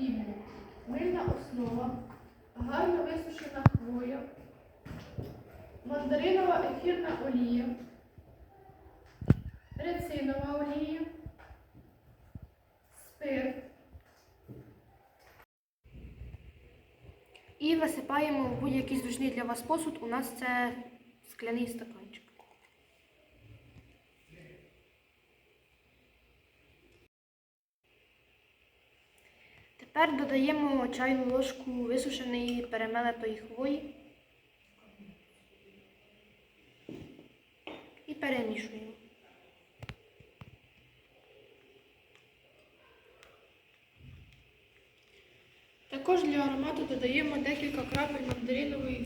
потрібні мильна основа, гарно висушена хвоя, мандаринова ефірна олія, рецинова олія, спирт. І висипаємо будь-який зручний для вас посуд. У нас це скляний стаканчик. Тепер додаємо чайну ложку висушеної перемелетої хвої і перемішуємо. Також для аромату додаємо декілька крапель мандаринової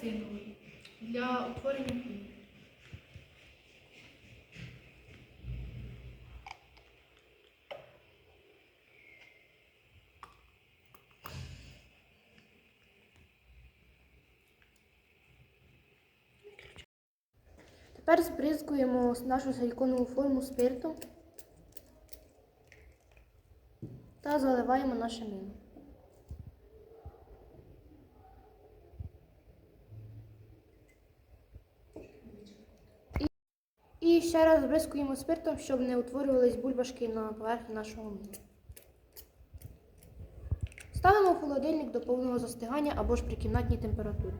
Та для утворення піни. Тепер збризкуємо нашу силіконову форму спиртом та заливаємо наше мило. І, ще раз бризкуємо спиртом, щоб не утворювались бульбашки на поверхні нашого млина. Ставимо в холодильник до повного застигання або ж при кімнатній температурі.